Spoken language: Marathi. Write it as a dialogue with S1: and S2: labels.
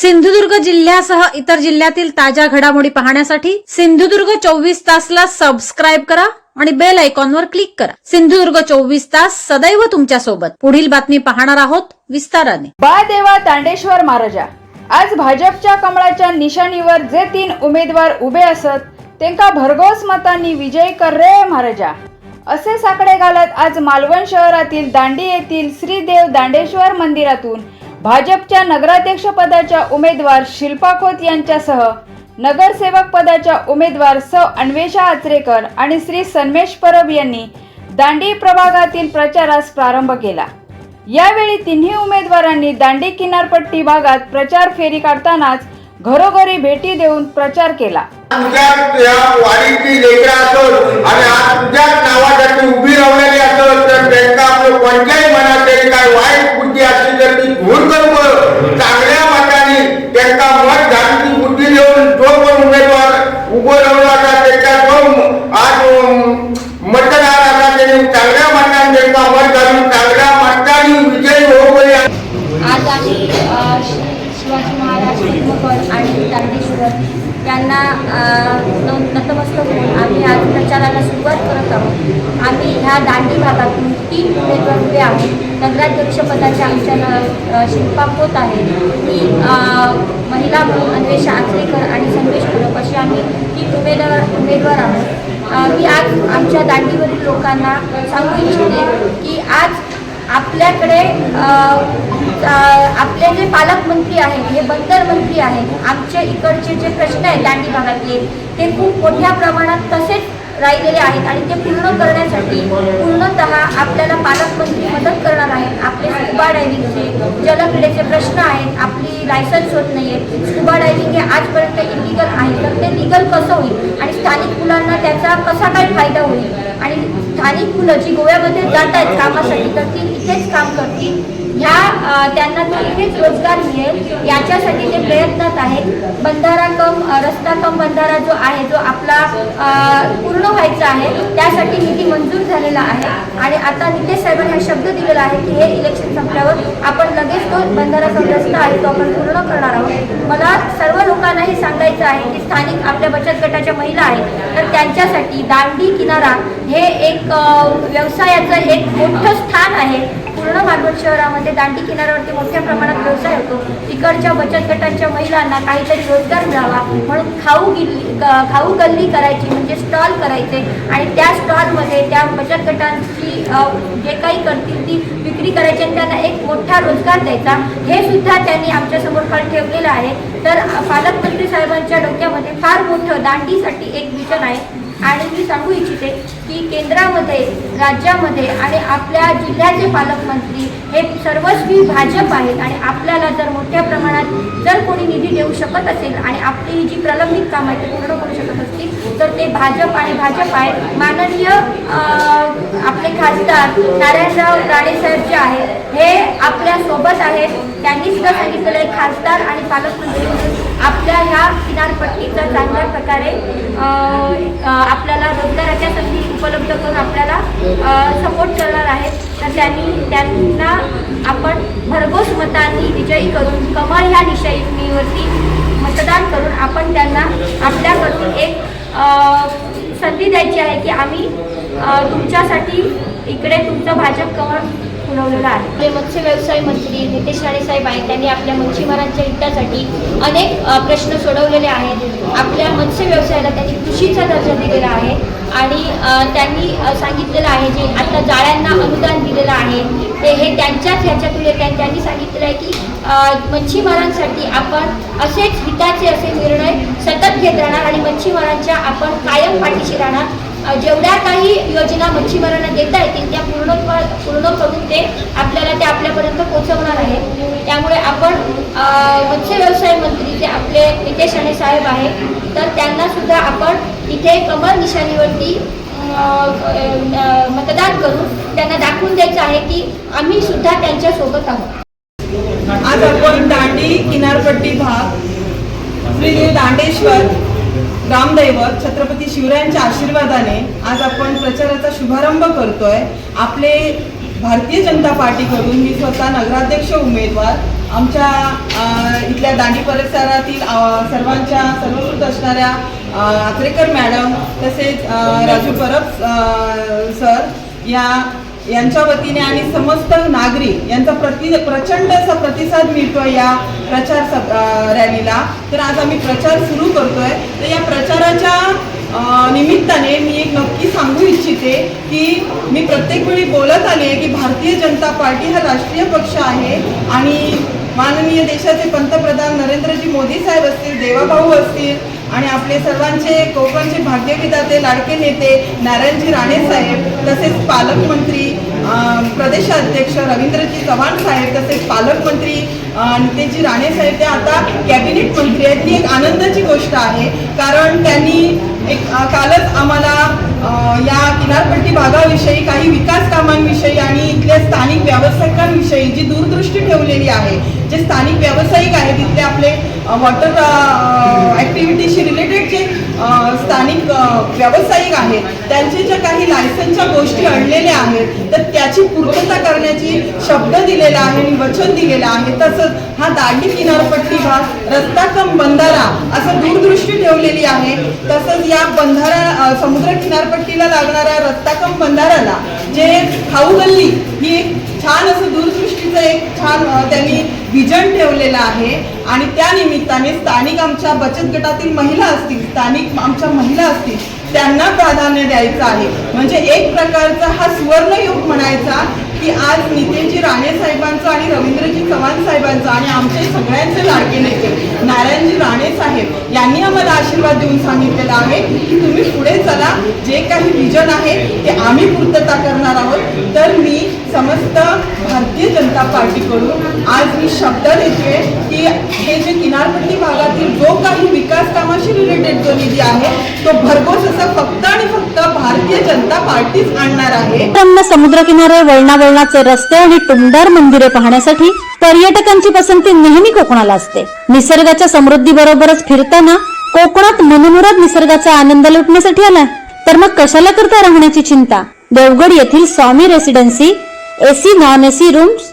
S1: सिंधुदुर्ग जिल्ह्यासह इतर जिल्ह्यातील ताज्या घडामोडी पाहण्यासाठी सिंधुदुर्ग चोवीस तासला सबस्क्राईब करा आणि बेल आयकॉनवर क्लिक करा. सिंधुदुर्ग चोवीस तास सदैव तुमच्यासोबत. पुढील बातमी पाहणार आहोत विस्ताराने.
S2: बादेवा दांडेश्वर महाराजा. आज भाजपच्या कमळाच्या निशाणीवर जे तीन उमेदवार उभे असत त्यांका भरघोस मतांनी विजय कर रे महाराजा. असे साकडे घालत आज मालवण शहरातील दांडी येथील श्रीदेव दांडेश्वर मंदिरातून भाजपच्या नगराध्यक्ष पदाच्या उमेदवार शिल्पा खोत यांच्यासह नगरसेवक पदाच्या उमेदवार सौ. अन्वेषा आचरेकर आणि श्री. सन्मेश परब यांनी दांडी प्रभागातील प्रचारास प्रारंभ केला. यावेळी तिन्ही उमेदवारांनी दांडी किनारपट्टी भागात प्रचार फेरी काढतानाच घरोघरी भेटी देऊन प्रचार केला.
S3: तुझ्या या वाडीची लेकरं असत आणि आज तुझ्याच नावासाठी उभी राहलेली असत तर त्यांना आपलं कोणत्याही मनात तरी काय वाईट बुद्धी असली तर ती दूर करून चांगल्या मताने त्यांना मत घालून बुद्धी देऊन जो पण उमेदवार उभं राहून आता त्याच्या जो आज अं, मतदार आता त्यांनी चांगल्या मताने त्यांना मत घालून चांगल्या मताने विजयी होऊ
S4: आज आम्ही अ, श्री शिवाजी महाराज पद्मपद आणि दांडेश्वर यांना नतमस्तक होऊन आम्ही आज प्रचाराला सुरुवात करत आहोत. आम्ही ह्या दांडी भागातून तीन उमेदवार उभे आहोत. नगराध्यक्षपदाच्या आमच्या न- शिल्पा होत आहे. ती महिला म्हणून अन्वेषा आचरेकर आणि संदेश कुलप असे आम्ही तीन उमेदवार उमेदवार आहोत. मी आज आमच्या दांडीवरील लोकांना सांगू इच्छिते की आज आपल्याकडे आपले जे पालकमंत्री आहेत हे बंदर मंत्री आहेत आमचे इकडचे जे प्रश्न आहेत दांडी भागातले ते खूप मोठ्या प्रमाणात तसेच राहिलेले आहेत आणि ते पूर्ण करण्यासाठी पूर्णतः आपल्याला पालकमंत्री मदत करणार आहेत. आपले स्कुबा डायव्हिंगचे जलक्रीडेचे प्रश्न आहेत लायसन्स होत नाही आहे स्कुबा डायव्हिंग हे आजपर्यंत इलिगल आहे. तर ते लिगल कसं होईल? आणि स्थानिक मुलांना त्याचा कसा काय फायदा होईल? आणि स्थानिक मुलं जी गोव्यामध्ये जात आहेत कामासाठी तर ती इथेच काम करतील? ह्या त्यांना तो इथेच रोजगार मिळेल. याच्यासाठी ते प्रयत्नात आहेत. बंधारा कम रस्ता कम बंधारा जो आहे जो आपला पूर्ण व्हायचा आहे त्यासाठी निधी मंजूर झालेला आहे. आणि आता नितेश साहेबांनी हा शब्द दिलेला आहे की हे इलेक्शन संपल्यावर आपण लगेच तो बंधारा कम रस्ता आहे तो आपण पूर्ण करणार आहोत. मला सर्व लोकांना हे सांगायचं आहे की स्थानिक आपल्या बचत गटाच्या महिला आहेत तर त्यांच्यासाठी दांडी किनारा हे एक व्यवसायाचं एक मोठं स्थान आहे. पूर्ण मालवण शहरामध्ये दांडी किनाऱ्यावरती मोठ्या प्रमाणात व्यवसाय होतो. तिकडच्या बचत गटांच्या महिलांना काहीतरी रोजगार मिळावा म्हणून खाऊ गिल्ली ग- खाऊ गल्ली करायची म्हणजे स्टॉल करायचे. आणि त्या स्टॉलमध्ये त्या बचत गटांची जे काही करतील ती विक्री करायची आणि त्यांना एक मोठा रोजगार द्यायचा. हे सुद्धा त्यांनी आमच्यासमोर फळ ठेवलेलं आहे. तर पालकमंत्री साहेबांच्या डोक्यामध्ये फार मोठं दांडीसाठी एक विजन आहे. आणि मी सांगू इच्छिते की केंद्रामध्ये राज्यामध्ये आणि आपल्या जिल्ह्याचे पालकमंत्री हे सर्वस्वी भाजप आहेत आणि आपल्याला जर मोठ्या प्रमाणात जर कोणी निधी देऊ शकत असेल आणि आपली ही जी प्रलंबित कामं आहेत ते पूर्ण करू शकत असतील तर ते भाजप आणि भाजप आहे. माननीय आपले खासदार नारायणराव राणेसाहेब जे आहेत हे आपल्यासोबत आहेत. त्यांनी सुद्धा सांगितलेलं आहे खासदार आणि पालकमंत्री आपल्या ह्या किनारपट्टीचा चांगल्या प्रकारे आपल्याला रोजगाराच्या संधी उपलब्ध करून आपल्याला सपोर्ट करणार आहेत. तर त्यांनी त्यांना आपण भरघोस मतांनी विजयी करून कमळ ह्या निशाईवरती मतदान करून आपण त्यांना आपल्याकडून एक संधी द्यायची आहे की आम्ही तुमच्यासाठी इकडे तुमचं भाजप कमळ फुलवलेलं आहे. आपले मत्स्य व्यवसाय मंत्री नितेश राणे साहेब आहेत. त्यांनी आपल्या मच्छीमारांच्या हितासाठी अनेक प्रश्न सोडवलेले आहेत. आपल्या मत्स्य व्यवसायाला त्यांनी कृषीचा दर्जा दिलेला आहे आणि त्यांनी सांगितलेलं आहे जे आता जाळ्यांना अनुदान दिलेलं आहे ते हे त्यांच्याच ह्याच्यातून येत त्यांनी सांगितलेलं आहे की मच्छीमारांसाठी आपण असेच हिताचे असे निर्णय सतत घेत राहणार आणि मच्छीमारांच्या आपण कायम पाठीशी राहणार. जेवढ्या काही योजना मच्छीमारांना देता येतील त्या पूर्ण पूर्ण करून ते आपल्याला ते आपल्यापर्यंत पोहोचवणार आहे त्यामुळे आपण मत्स्य व्यवसाय मंत्री जे आपले नितेश राणे साहेब आहे तर त्यांना सुद्धा आपण इथे कमर निशाणीवरती मतदान करून त्यांना दाखवून द्यायचं आहे की आम्ही सुद्धा त्यांच्यासोबत आहोत.
S5: आज आपण दांडी किनारपट्टी भाग श्री दांडेश्वर ग्रामदैवत छत्रपती शिवरायांच्या आशीर्वादाने आज आपण प्रचाराचा शुभारंभ करतोय. आपले भारतीय जनता पार्टीकडून मी स्वतः नगराध्यक्ष उमेदवार आमच्या इथल्या दांडी परिसरातील सर्वांच्या सर्वकृत असणाऱ्या आचरेकर मॅडम तसेच राजू परब सर या यांच्या वतीने आणि समस्त नागरिक यांचा प्रति प्रचंड असा प्रतिसाद मिळतोय या प्रचार सभ- रॅलीला. तर आज आम्ही प्रचार सुरू करतोय. तर या प्रचाराच्या निमित्ताने मी एक नक्की सांगू इच्छिते की मी प्रत्येक वेळी बोलत आले की भारतीय जनता पार्टी हा राष्ट्रीय पक्ष आहे आणि माननीय देशाचे पंतप्रधान नरेंद्रजी मोदी साहेब असतील देवाभाऊ असतील आणि आपले सर्वांचे कोकणचे भाग्यविदाते लाडके नेते नारायणजी राणे साहेब तसेच पालकमंत्री प्रदेशाध्यक्ष रवींद्रजी चव्हाण साहेब तसेच पालकमंत्री अं, नितेशजी राणे साहेब ते आता कॅबिनेट मंत्री आहेत. ही एक आनंदाची गोष्ट आहे. कारण त्यांनी एक कालच आम्हाला या किनारपट्टी भागाविषयी काही विकास कामांविषयी आणि इथल्या स्थानिक व्यावसायिकांविषयी जी दूरदृष्टी ठेवलेली आहे जे स्थानिक व्यावसायिक आहेत तिथले आपले वॉटर ॲक्टिव्हिटीशी रिलेटेड जे स्थानिक व्यावसायिक आहेत त्यांचे ज्या काही लायसनच्या गोष्टी आणलेल्या आहेत तर त्याची पूर्तता करण्याची शब्द दिलेला आहे आणि वचन दिलेलं आहे. तसंच हा दांडी किनारपट्टी भाग रस्ता कम बंधारा असं दूरदृष्टी ठेवलेली आहे. तसंच या बंधारा समुद्र किनारपट्टीला लागणाऱ्या रस्ता कम बंधाराला जे खाऊ गल्ली ही एक छान असं दूरदृष्टीचं एक छान त्यांनी विजन ठेवलेलं आहे आणि त्या निमित्ताने स्थानिक आमच्या बचत गटातील महिला असतील स्थानिक आमच्या महिला असतील त्यांना प्राधान्य द्यायचं आहे. म्हणजे एक प्रकारचा हा सुवर्णयुग म्हणायचा की आज नितेशजी राणे साहेबांचं आणि रवींद्रजी चव्हाण साहेबांचं आणि आमचे सगळ्यांचे लाडके नेते नारायणजी राणे साहेब यांनी आम्हाला आशीर्वाद देऊन सांगितलेला आहे की तुम्ही पुढे चला. जे काही विजन आहे ते आम्ही पूर्तता करणार आहोत. तर मी समस्त भारतीय जनता पार्टीकडून आज मी शब्द देते की हे जे किनारपट्टी भागातील जो काही विकास कामाशी रिलेटेड जो निधी आहे तो भरघोस असा फक्त आणि फक्त भारतीय जनता पार्टीच आणणार आहे.
S1: रम्य समुद्रकिनारे वळणावळणाचे रस्ते आणि टुमदार मंदिरे पाहण्यासाठी पर्यटकांची पसंती नेहमी कोकणाला असते. निसर्गाच्या समृद्धी बरोबरच फिरताना कोकणात मनमुराद निसर्गाचा आनंद लुटण्यासाठी आला तर मग कशाला करता राहण्याची चिंता? देवगड येथील Swami residency AC non AC rooms